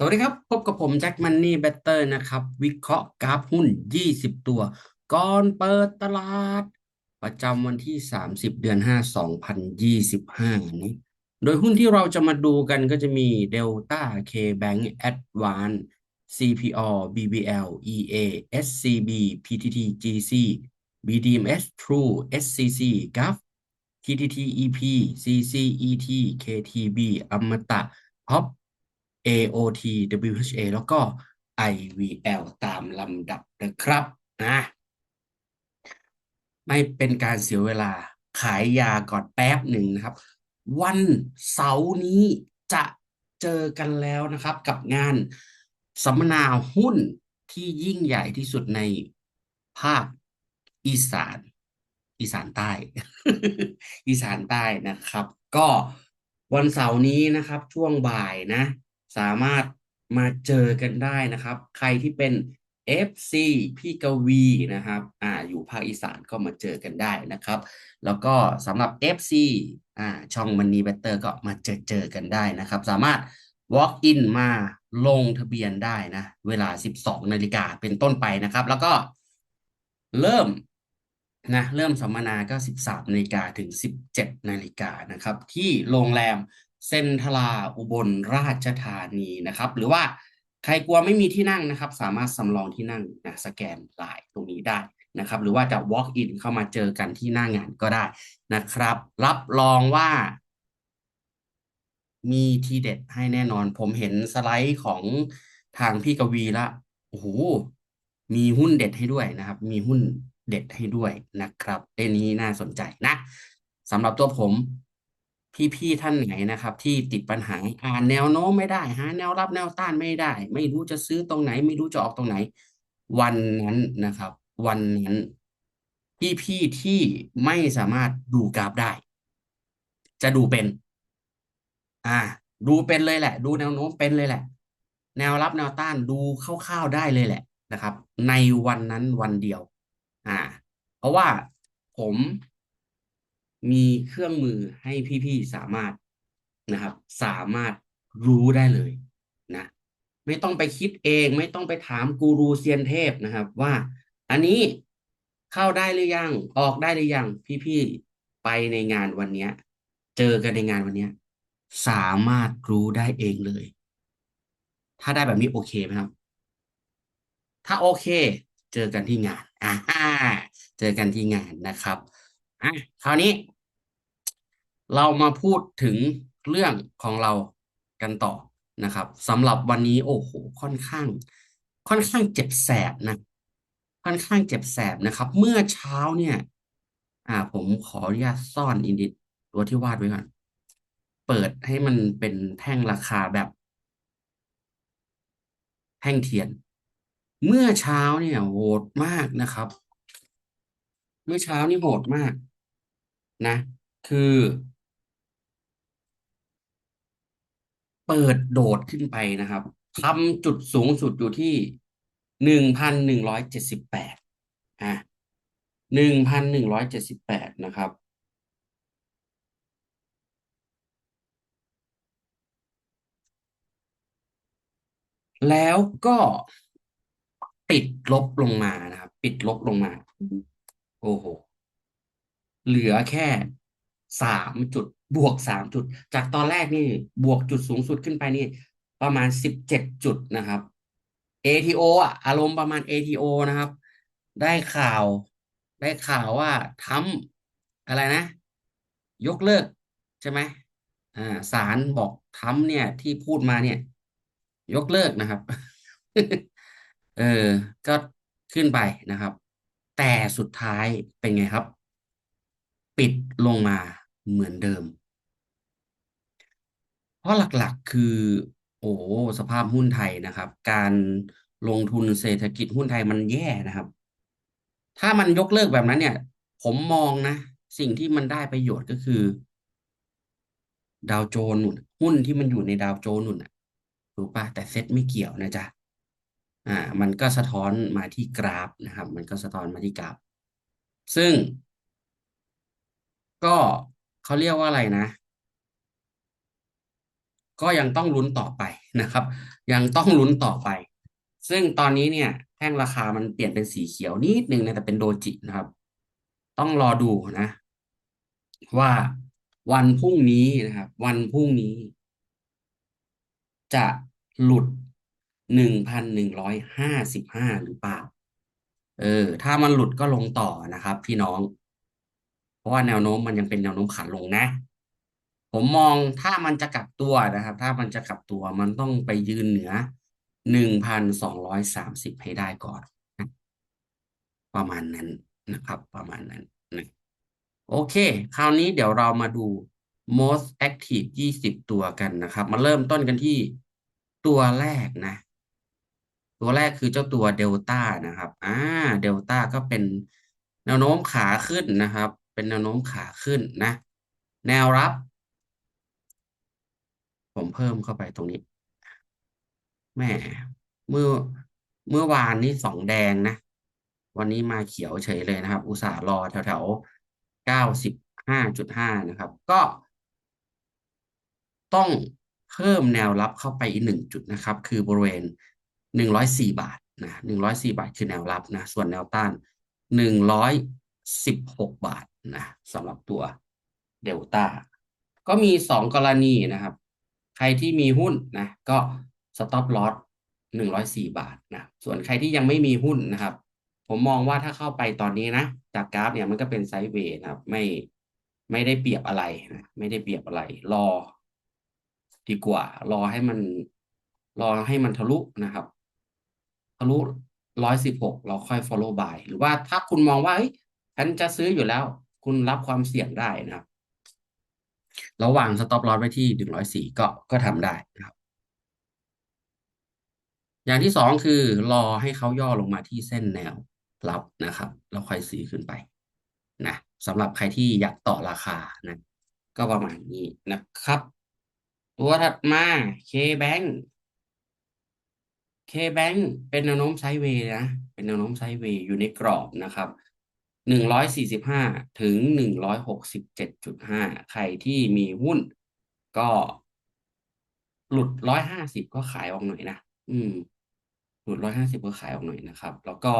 สวัสดีครับ พบกับผมแจ็คมันนี่เบเตอร์นะครับ วิเคราะห์กราฟหุ้น 20 ตัว ก่อนเปิดตลาด ประจำวันที่ 30 เดือน 5 2025 นี้ โดยหุ้นที่เราจะมาดูกันก็จะมี Delta KBank Advance CPO BBL EA SCB PTT GC BDMs True SCC GAF PTT EP CCET KTB อมตะ Pop AOT WHA แล้วก็ IVL ตามลำดับนะครับนะไม่เป็นการเสียเวลาขายยาก่อนแป๊บหนึ่งนะครับ วันเสาร์นี้จะเจอกันแล้วนะครับ กับงานสัมมนาหุ้นที่ยิ่งใหญ่ที่สุดในภาคอีสาน อีสานใต้ อีสานใต้นะครับ ก็วันเสาร์นี้นะครับ ช่วงบ่ายนะ สามารถมาเจอกันได้นะครับ ใครที่เป็น FC พี่กวีนะครับอ่าอยู่ภาคอีสานก็มาเจอกันได้นะครับ แล้วก็สำหรับ FC อ่าช่องมันนีเบตเตอร์ก็มาเจอเจอกันได้นะครับ สามารถ walk in มาลงทะเบียนได้นะ เวลา 12 นาฬิกาเป็นต้นไปนะครับ แล้วก็เริ่มนะเริ่มสัมมนาก็ 13นาฬิกาถึง 17นาฬิกานะครับ ที่โรงแรม เซนทราอุบลราชธานีนะครับ หรือว่าใครกลัวไม่มีที่นั่งนะครับ สามารถสำรองที่นั่งนะสแกนไลน์ตรงนี้ได้นะครับ หรือว่าจะ walk in เข้ามาเจอกันที่หน้างานก็ได้นะครับ รับรองว่า มีทีเด็ดให้แน่นอน ผมเห็นสไลด์ของทางพี่กวีละโอ้โหมีหุ้นเด็ดให้ด้วยนะครับ มีหุ้นเด็ดให้ด้วยนะครับเรื่องนี้น่าสนใจนะสำหรับตัวผม พี่ๆท่านไหนนะครับ ที่ติดปัญหาอ่านแนวโน้มไม่ได้หาแนวรับแนวต้านไม่ได้ ไม่รู้จะซื้อตรงไหน ไม่รู้จะออกตรงไหน วันนั้นนะครับ วันนั้นพี่ๆที่ไม่สามารถดูกราฟได้ จะดูเป็น อ่า ดูเป็นเลยแหละ ดูแนวโน้มเป็นเลยแหละ แนวรับแนวต้านดูคร่าวๆได้เลยแหละนะครับ ในวันนั้นวันเดียว อ่า เพราะว่าผม มีเครื่องมือให้พี่ๆสามารถนะครับ สามารถรู้ได้เลยนะ ไม่ต้องไปคิดเอง ไม่ต้องไปถามกูรูเซียนเทพนะครับ ว่า อันนี้เข้าได้หรือยัง ออกได้หรือยังพี่ๆไปในงานวันเนี้ยเจอกันในงานวันเนี้ยสามารถรู้ได้เองเลย ถ้าได้แบบนี้โอเคไหมครับ ถ้าโอเค เจอกันที่งานอ่าเจอกันที่งานนะครับ อะคราวนี้ เรามาพูดถึงเรื่องของเรากันต่อนะครับสำหรับวันนี้โอ้โหค่อนข้าง ค่อนข้างเจ็บแสบนะค่อนข้างเจ็บแสบนะครับ เมื่อเช้าเนี่ย อ่า ผมขออนุญาตซ่อนอินดิตัวที่วาดไว้ก่อนเปิดให้มันเป็นแท่งราคาแบบ แท่งเทียน เมื่อเช้าเนี่ยโหดมากนะครับ เมื่อเช้านี่โหดมาก นะ คือ เปิดโดดขึ้นไปนะครับทำจุดสูงสุดอยู่ที่หนึ่งพันหนึ่งร้อยเจ็ดสิบแปดอะหนึ่งพันหนึ่งร้อยเจ็ดสิบแปดนะครับแล้วก็ปิดลบลงมานะครับ ปิดลบลงมา โอ้โหเหลือแค่สามจุดบวกสามจุด จากตอนแรกนี่บวกจุดสูงสุดขึ้นไปนี่ ประมาณสิบเจ็ดจุดนะครับ ATO อะอารมณ์ประมาณ ATO นะครับ ได้ข่าวได้ข่าวว่าทำอะไรนะ ยกเลิกใช่ไหมอ่าศาลบอกทำเนี่ย ที่พูดมาเนี่ย ยกเลิกนะครับ เออ ก็ขึ้นไปนะครับ แต่สุดท้ายเป็นไงครับ ปิดลงมาเหมือนเดิม เพราะหลักๆคือ โอ้สภาพหุ้นไทยนะครับ การลงทุนเศรษฐกิจหุ้นไทยมันแย่นะครับ ถ้ามันยกเลิกแบบนั้นเนี่ย ผมมองนะ สิ่งที่มันได้ประโยชน์ก็คือ ดาวโจนส์หุ้นที่มันอยู่ในดาวโจนส์นุ่นถูกปะแต่เซ็ตไม่เกี่ยวนะจ๊ะ อ่ามันก็สะท้อนมาที่กราฟนะครับ มันก็สะท้อนมาที่กราฟ ซึ่ง ก็เขาเรียกว่าอะไรนะ ก็ยังต้องลุ้นต่อไปนะครับ ยังต้องลุ้นต่อไป ซึ่งตอนนี้เนี่ย แท่งราคามันเปลี่ยนเป็นสีเขียวนิดนึงนะแต่เป็นโดจินะครับ ต้องรอดูนะ ว่าวันพรุ่งนี้นะครับ วันพรุ่งนี้ จะหลุด หนึ่งพันหนึ่งร้อยห้าสิบห้าหรือเปล่า เออ ถ้ามันหลุดก็ลงต่อนะครับ พี่น้อง เพราะว่าแนวโน้มมันยังเป็นแนวโน้มขาลงนะ ผมมองถ้ามันจะกลับตัวนะครับ ถ้ามันจะกลับตัวมันต้องไปยืนเหนือหนึ่งพันสองร้อยสามสิบให้ได้ก่อน ประมาณนั้นนะครับ ประมาณนั้นนะโอเค คราวนี้เดี๋ยวเรามาดู most active ยี่สิบตัวกันนะครับ มาเริ่มต้นกันที่ตัวแรกนะ ตัวแรกคือเจ้าตัวเดลต้านะครับอ่าเดลต้าก็เป็นแนวโน้มขาขึ้นนะครับ เป็นแนวโน้มขาขึ้นนะ แนวรับ ผมเพิ่มเข้าไปตรงนี้แม่เมื่อเมื่อวานนี้สองแดงนะ วันนี้มาเขียวเฉยเลยนะครับ อุตส่าห์รอแถวแถวเก้าสิบห้าจุดห้านะครับ ก็ ต้องเพิ่มแนวรับเข้าไปอีกหนึ่งจุดนะครับ คือบริเวณ หนึ่งร้อยสี่บาทนะหนึ่งร้อยสี่บาทคือแนวรับนะส่วนแนวต้านหนึ่งร้อยสิบหกบาทนะสำหรับตัวเดลต้าก็มีสองกรณีนะครับ ใครที่มีหุ้นนะ ก็สต็อปลอสหนึ่งร้อยสี่บาทนะส่วนใครที่ยังไม่มีหุ้นนะครับ ผมมองว่าถ้าเข้าไปตอนนี้นะ จากกราฟเนี่ยมันก็เป็นไซด์เวย์นะครับ ไม่ไม่ได้เปรียบอะไรนะไม่ได้เปรียบอะไร รอ ดีกว่า รอให้มัน รอให้มันทะลุนะครับ ทะลุร้อยสิบหกเราค่อย follow by หรือว่าถ้าคุณมองว่าเฮ้ยฉันจะซื้ออยู่แล้ว คุณรับความเสี่ยงได้นะครับ ระหว่าง stop loss ไว้ที่หนึ่งร้อยสี่ก็ก็ทำได้นะครับ อย่างที่สองคือรอให้เขาย่อลงมาที่เส้นแนวรับนะครับแล้วค่อยซื้อขึ้นไปนะสำหรับใครที่อยากต่อราคานะก็ประมาณนี้นะครับ ตัวถัดมา KBank KBank เป็นแนวโน้มไซด์เวย์นะ เป็นแนวโน้มไซด์เวย์อยู่ในกรอบนะครับหนึ่งร้อยสี่สิบห้าถึงหนึ่งร้อยหกสิบเจ็ดจุดห้าใครที่มีหุ้น ก็หลุดร้อยห้าสิบก็ขายออกหน่อยนะอืม หลุดร้อยห้าสิบก็ขายออกหน่อยนะครับ แล้วก็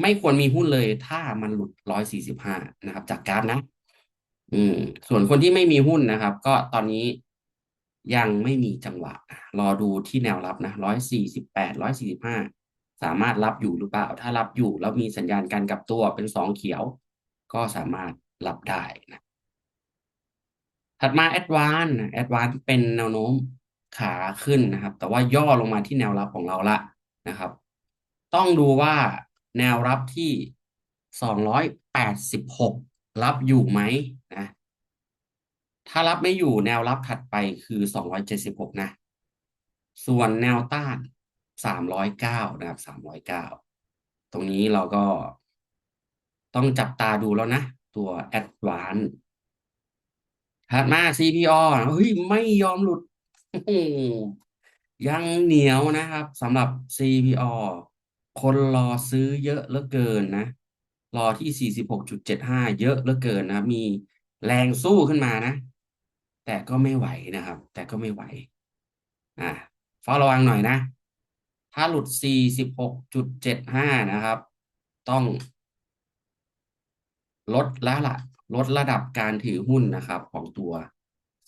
ไม่ควรมีหุ้นเลยถ้ามันหลุดร้อยสี่สิบห้านะครับ จากกราฟนะ อืม ส่วนคนที่ไม่มีหุ้นนะครับ ก็ตอนนี้ ยังไม่มีจังหวะ รอดูที่แนวรับนะร้อยสี่สิบแปดร้อยสี่สิบห้าสามารถรับอยู่หรือเปล่า ถ้ารับอยู่แล้วมีสัญญาณการกลับตัวเป็นสองเขียว ก็สามารถรับได้นะถัดมา Advance นะ Advance เป็นแนวโน้มขาขึ้นนะครับ แต่ว่าย่อลงมาที่แนวรับของเราละนะครับ ต้องดูว่าแนวรับที่สองร้อยแปดสิบหกรับอยู่ไหม ถ้ารับไม่อยู่แนวรับถัดไปคือสองร้อยเจ็ดสิบหกนะ ส่วนแนวต้านสามร้อยเก้านะครับสามร้อยเก้าตรงนี้เราก็ต้องจับตาดูแล้วนะ ตัว Advance ถัดมา CPO เฮ้ยไม่ยอมหลุด ยังเหนียวนะครับสำหรับ CPO คนรอซื้อเยอะเหลือเกินนะ รอที่ 46.75 เยอะเหลือเกินนะ มีแรงสู้ขึ้นมานะ แต่ก็ไม่ไหวนะครับ แต่ก็ไม่ไหวอ่าเฝ้าระวังหน่อยนะ ถ้าหลุด 46.75 นะครับ ต้อง ลดล้วล่ะลดระดับการถือหุ้นนะครับ ของตัว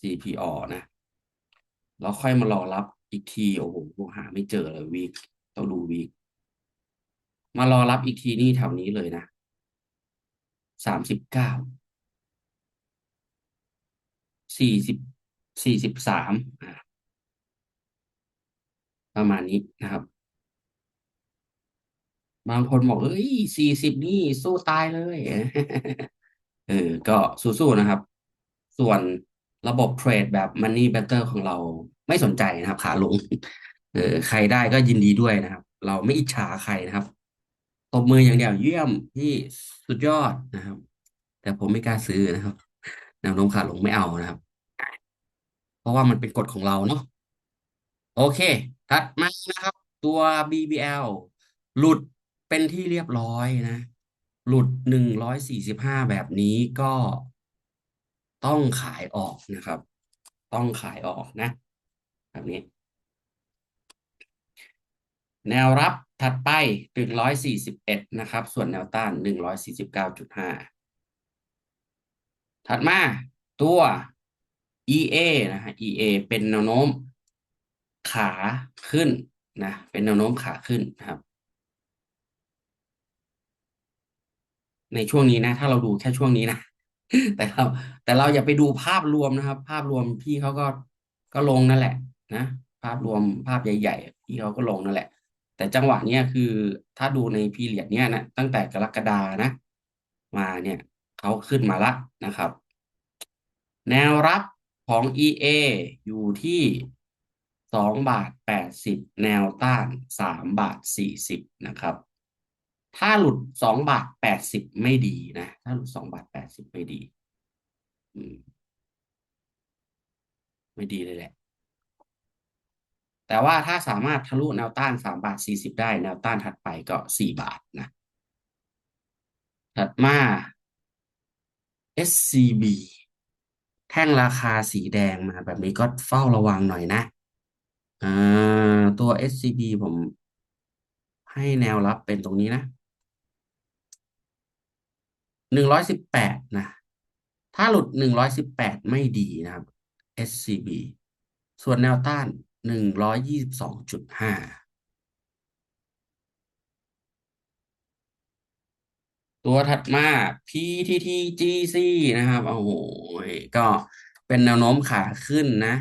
CPO นะแล้วค่อยมารอรับอีกที โอ้โหหาไม่เจอเลยวีคต้องดูวีคมารอรับอีกทีนี่แถวนี้เลยนะสาม สี่สิบสี่สิบสามประมาณนี้นะครับ บางคนบอกเอ้ยสี่สิบนี่สู้ตายเลย เออ ก็สู้ๆนะครับ ส่วนระบบเทรดแบบ Money Better ของเราไม่สนใจนะครับ ขาลง เออ ใครได้ก็ยินดีด้วยนะครับ เราไม่อิจฉาใครนะครับตบมืออย่างเดียวเยี่ยมที่สุดยอดนะครับ แต่ผมไม่กล้าซื้อนะครับ แนวโน้มขาลงไม่เอานะครับ เพราะว่ามันเป็นกฎของเราเนาะโอเค ถัดมานะครับ ตัว BBL หลุดเป็นที่เรียบร้อยนะ หลุดหนึ่งร้อยสี่สิบห้าแบบนี้ก็ต้องขายออกนะครับ ต้องขายออกนะ แบบนี้ แนวรับถัดไปหนึ่งร้อยสี่สิบเอ็ดนะครับ ส่วนแนวต้านหนึ่งร้อยสี่สิบเก้าจุดห้า ถัดมาตัว EA นะฮะ EA เป็นแนวโน้มขาขึ้นนะเป็นแนวโน้มขาขึ้นนะครับ ในช่วงนี้นะ ถ้าเราดูแค่ช่วงนี้นะแต่เราแต่เราอย่าไปดูภาพรวมนะครับ ภาพรวมพี่เขาก็ก็ลงนั่นแหละ นะภาพรวมภาพใหญ่ๆพี่เขาก็ลงนั่นแหละ แต่จังหวะเนี้ยคือถ้าดูในพีเรียดเนี้ยนะตั้งแต่กรกฎานะ มาเนี่ย เขาขึ้นมาละนะครับ แนวรับของ EA อยู่ที่สองบาทแปดสิบแนวต้านสามบาทสี่สิบนะครับ ถ้าหลุดสองบาทแปดสิบไม่ดีนะ ถ้าหลุดสองบาทแปดสิบไม่ดีไม่ดีเลยแหละ แต่ว่าถ้าสามารถทะลุแนวต้านสามบาทสี่สิบได้ แนวต้านถัดไปก็สี่บาทนะ ถัดมา SCB แท่งราคาสีแดงมาแบบนี้ก็เฝ้าระวังหน่อยนะอ่าตัว SCB ผมให้แนวรับเป็นตรงนี้นะหนึ่งร้อยสิบแปดนะ ถ้าหลุดหนึ่งร้อยสิบแปดไม่ดีนะครับ SCB ส่วนแนวต้านหนึ่งร้อยยี่สิบสองจุดห้า ตัวถัดมา PTTGC นะครับโอ้โหก็เป็นแนวโน้มขาขึ้นนะ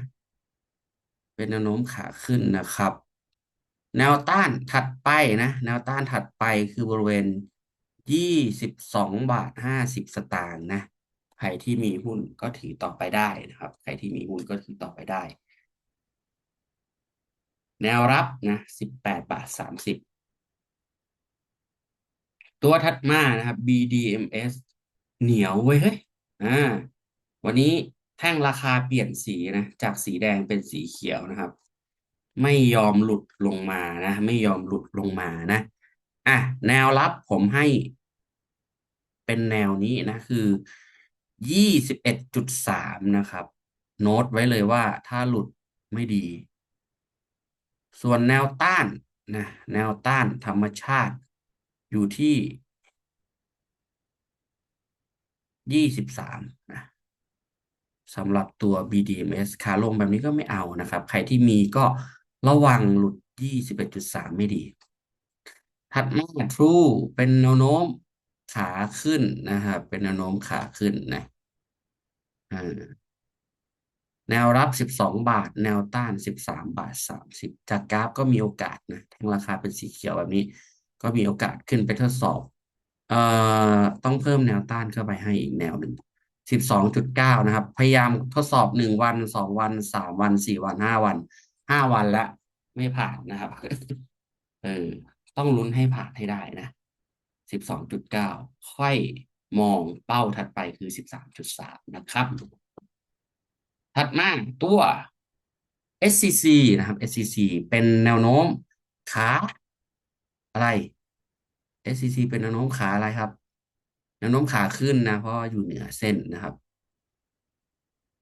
เป็นแนวโน้มขาขึ้นนะครับ แนวต้านถัดไปนะ แนวต้านถัดไปคือบริเวณยี่สิบสองบาทห้าสิบสตางค์นะ ใครที่มีหุ้นก็ถือต่อไปได้นะครับ ใครที่มีหุ้นก็ถือต่อไปได้ แนวรับนะสิบแปดบาทสามสิบ ตัวถัดมานะครับ BDMs เหนียวเว้ยเฮ้ยอ่าวันนี้แท่งราคาเปลี่ยนสีนะจากสีแดงเป็นสีเขียวนะครับ ไม่ยอมหลุดลงมานะ ไม่ยอมหลุดลงมานะอะแนวรับผมให้ เป็นแนวนี้นะคือยี่สิบเอ็ดจุดสามนะครับ โน้ตไว้เลยว่าถ้าหลุดไม่ดี ส่วนแนวต้านนะแนวต้านธรรมชาติ อยู่ที่ยี่สิบสามนะสำหรับตัว BDMs ขาลงแบบนี้ก็ไม่เอานะครับ ใครที่มีก็ระวังหลุดยี่สิบเอ็ดจุดสามไม่ดี ถัดมา True เป็นแนวโน้มขาขึ้นนะครับ เป็นแนวโน้มขาขึ้นนะแนวรับสิบสองบาท แนวต้านสิบสามบาทสามสิบจากกราฟก็มีโอกาสนะทั้งราคาเป็นสีเขียวแบบนี้ ก็มีโอกาสขึ้นไปทดสอบเอ่อต้องเพิ่มแนวต้านเข้าไปให้อีกแนวหนึ่งสิบสองจุดเก้านะครับ พยายามทดสอบหนึ่งวันสองวันสามวันสี่วันห้าวันห้าวันแล้วไม่ผ่านนะครับ เออ ต้องลุ้นให้ผ่านให้ได้นะสิบสองจุดเก้าค่อยมองเป้าถัดไปคือสิบสามจุดสามนะครับ ถัดมาตัว SCC นะครับ SCC เป็นแนวโน้มขา อะไร SCC เป็นแนวโน้มขาอะไรครับแนวโน้มขาขึ้นนะ เพราะอยู่เหนือเส้นนะครับ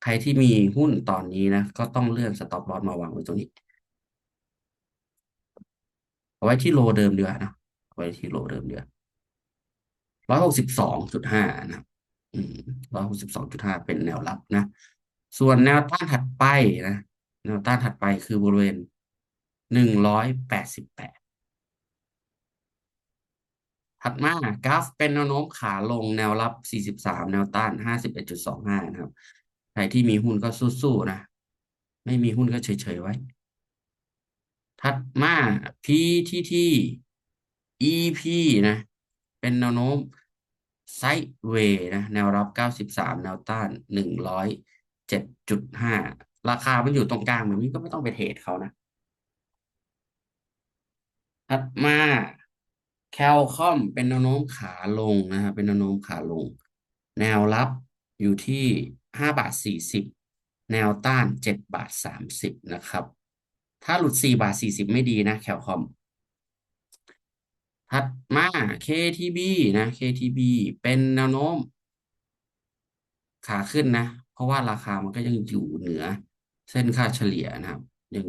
ใครที่มีหุ้นตอนนี้นะ ก็ต้องเลื่อนสต็อปลอสมาวางไว้ตรงนี้เอาไว้ที่โลเดิมดีกว่านะเอาไว้ที่โลเดิมดีกว่าร้อยหกสิบสองจุดห้านะครับร้อยหกสิบสองจุดห้าเป็นแนวรับนะ ส่วนแนวต้านถัดไปนะ แนวต้านถัดไปคือบริเวณหนึ่งร้อยแปดสิบแปด ถัดมากราฟเป็นแนวโน้มขาลงแนวรับ 43 แนวต้าน 51.25 นะครับ ใครที่มีหุ้นก็สู้ๆนะ ไม่มีหุ้นก็เฉยๆไว้ ถัดมา PTT EP นะ เป็นแนวโน้มไซด์เวย์นะ แนวรับ 93 แนวต้าน 107.5 ราคามันอยู่ตรงกลางแบบนี้ก็ไม่ต้องไปเทรดเขานะ ถัดมา แคลคอมเป็นแนวโน้มขาลงนะครับเป็นแนวโน้มขาลง แนวรับอยู่ที่ห้าบาทสี่สิบแนวต้านเจ็ดบาทสามสิบนะครับ ถ้าหลุดสี่บาทสี่สิบไม่ดีนะแคลคอมถัดมา KTB นะ KTB เป็นแนวโน้ม ขาขึ้นนะ เพราะว่าราคามันก็ยังอยู่เหนือ เส้นค่าเฉลี่ยนะครับ ยัง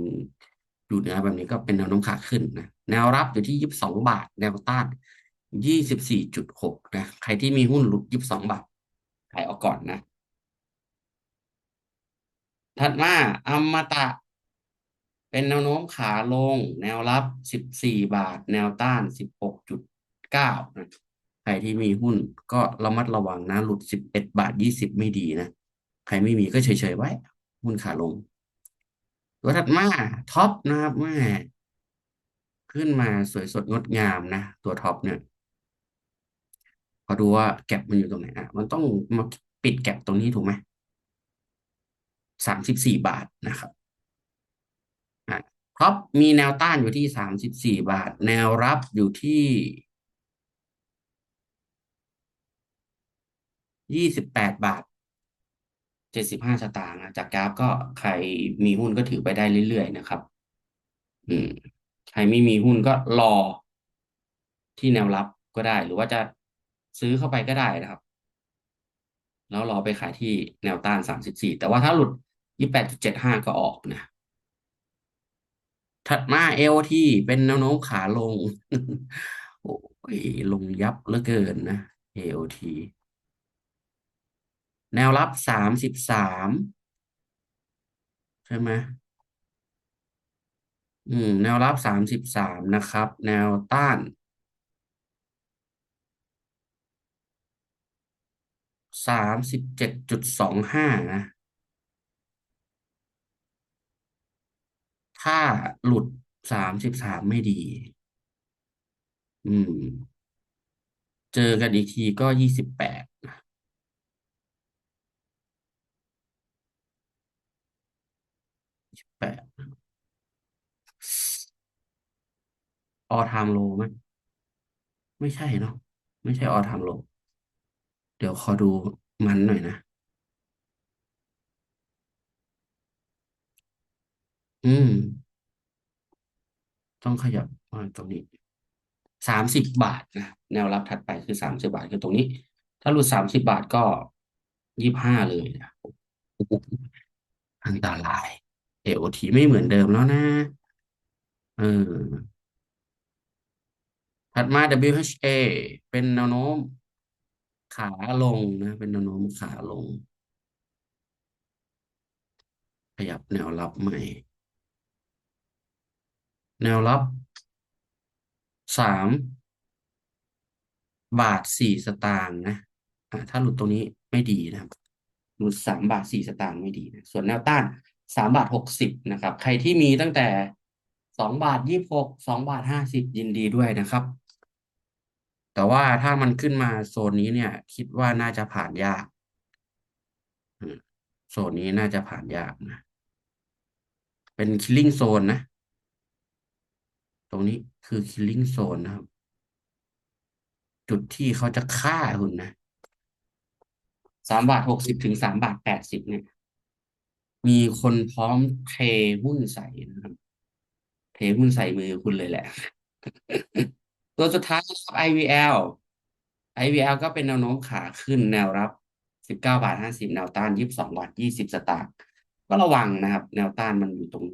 ดูเนื้อแบบนี้ก็เป็นแนวโน้มขาขึ้นนะแนวรับอยู่ที่ยี่สิบสองบาท แนวต้านยี่สิบสี่จุดหกนะใครที่มีหุ้นหลุดยี่สิบสองบาทขายออกก่อนนะ ถัดมาอมตะ เป็นแนวโน้มขาลง แนวรับสิบสี่บาท แนวต้านสิบหกจุดเก้านะใครที่มีหุ้นก็ระมัดระวังนะ หลุดสิบเอ็ดบาทยี่สิบไม่ดีนะ ใครไม่มีก็เฉยๆไว้ หุ้นขาลง ตัวถัดมาท็อปนะครับแม่ขึ้นมาสวยสดงดงามนะ ตัวท็อปเนี่ยขอดูว่าแก็บมันอยู่ตรงไหนอะมันต้องมาปิดแก็บตรงนี้ถูกไหมสามสิบสี่บาทนะครับอะท็อปมีแนวต้านอยู่ที่สามสิบสี่บาท แนวรับอยู่ที่ยี่สิบแปดบาท เจ็ดสิบห้าสตางค์นะจากกราฟก็ใครมีหุ้นก็ถือไปได้เรื่อยๆนะครับ อืม ใครไม่มีหุ้นก็รอที่แนวรับก็ได้ หรือว่าจะซื้อเข้าไปก็ได้นะครับ แล้วรอไปขายที่แนวต้านสามสิบสี่แต่ว่าถ้าหลุดยี่แปดจุดเจ็ดห้าก็ออกนะถัดมา LT เป็นแนวโน้มขาลง โอ้ยลงยับเหลือเกินนะ LT แนวรับสามสิบสามใช่ไหมอืม แนวรับสามสิบสามนะครับ แนวต้านสามสิบเจ็ดจุดสองห้านะ ถ้าหลุดสามสิบสามไม่ดี อืม เจอกันอีกทีก็ยี่สิบแปด แปดออทามโลไหมไม่ใช่เนาะไม่ใช่ออทามโล เดี๋ยวขอดูมันหน่อยนะ อืม ต้องขยับมาตรงนี้สามสิบบาทนะแนวรับถัดไปคือสามสิบาทคือตรงนี้ ถ้าหลุดสามสิบบาทก็ยี่บห้าเลยนะอันตราย AOT ไม่เหมือนเดิมแล้วนะ เออ ถัดมา WHA เป็นแนวโน้ม ขาลงนะ เป็นแนวโน้มขาลง ขยับแนวรับใหม่ แนวรับสามบาทสี่สตางค์นะอ่าถ้าหลุดตรงนี้ไม่ดีนะครับหลุดสามบาทสี่สตางค์ไม่ดีนะ ส่วนแนวต้าน สามบาทหกสิบนะครับ ใครที่มีตั้งแต่สองบาทยี่สิบหกสองบาทห้าสิบยินดีด้วยนะครับ แต่ว่าถ้ามันขึ้นมาโซนนี้เนี่ย คิดว่าน่าจะผ่านยากโซนนี้น่าจะผ่านยากนะ เป็น killing zone นะ ตรงนี้คือ killing zone นะครับ จุดที่เขาจะฆ่าคุณนะสามบาทหกสิบถึงสามบาทแปดสิบเนี่ย มีคนพร้อมเทหุ้นใส่นะครับ เทหุ้นใส่มือคุณเลยแหละ ตัวสุดท้ายครับ IVL IVL ก็เป็นแนวโน้มขาขึ้นแนวรับสิบเก้าบาทห้าสิบแนวต้านยี่สิบสองบาทยี่สิบสตางค์ก็ระวังนะครับ แนวต้านมันอยู่ตรง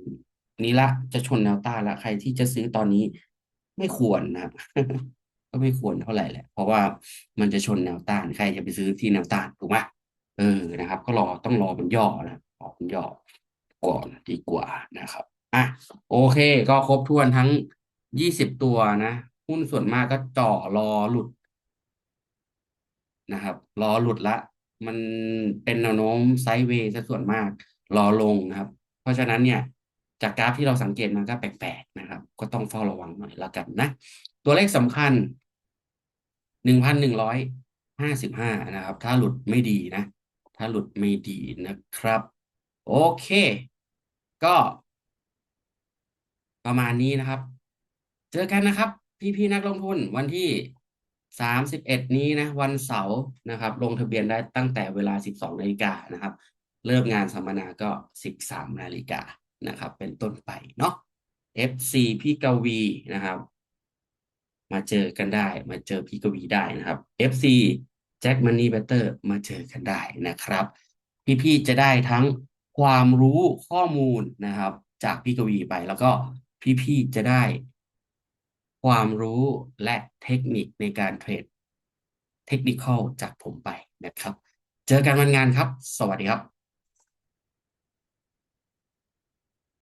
นี้ละ จะชนแนวต้านละ ใครที่จะซื้อตอนนี้ไม่ควรนะครับ ก็ไม่ควรเท่าไหร่แหละ เพราะว่ามันจะชนแนวต้าน ใครจะไปซื้อที่แนวต้านถูกไหมเออนะครับ ก็รอต้องรอมันย่อนะร อมันย่อก่อนดีกว่านะครับอะโอเค ก็ครบถ้วนทั้งยี่สิบตัวนะ หุ้นส่วนมากก็จ่อรอหลุดนะครับ รอหลุดละ มันเป็นแนวโน้มไซด์เวย์ซะส่วนมาก รอลงนะครับ เพราะฉะนั้นเนี่ย จากกราฟที่เราสังเกตมันก็แปลกๆนะครับ ก็ต้องเฝ้าระวังหน่อยละกันนะ ตัวเลขสำคัญหนึ่งพันหนึ่งร้อยห้าสิบห้านะครับ ถ้าหลุดไม่ดีนะ ถ้าหลุดไม่ดีนะครับ โอเค ก็ประมาณนี้นะครับ เจอกันนะครับ พี่ๆนักลงทุนวันที่สามสิบเอ็ดนี้นะ วันเสาร์นะครับ ลงทะเบียนได้ตั้งแต่เวลาสิบสองนาฬิกานะครับ เริ่มงานสัมมนาก็สิบสามนาฬิกานะครับ เป็นต้นไปเนาะ FC พี่กวีนะครับ มาเจอกันได้ มาเจอพี่กวีได้นะครับ FC แจ็คมันนี่เบเตอร์มาเจอกันได้นะครับ พี่ๆจะได้ทั้ง ความรู้ข้อมูลนะครับ จากพี่กวีไป แล้วก็พี่ๆจะได้ ความรู้และเทคนิคในการเทรดเทคนิคอลจากผมไปนะครับ เจอกันวันงานครับ สวัสดีครับ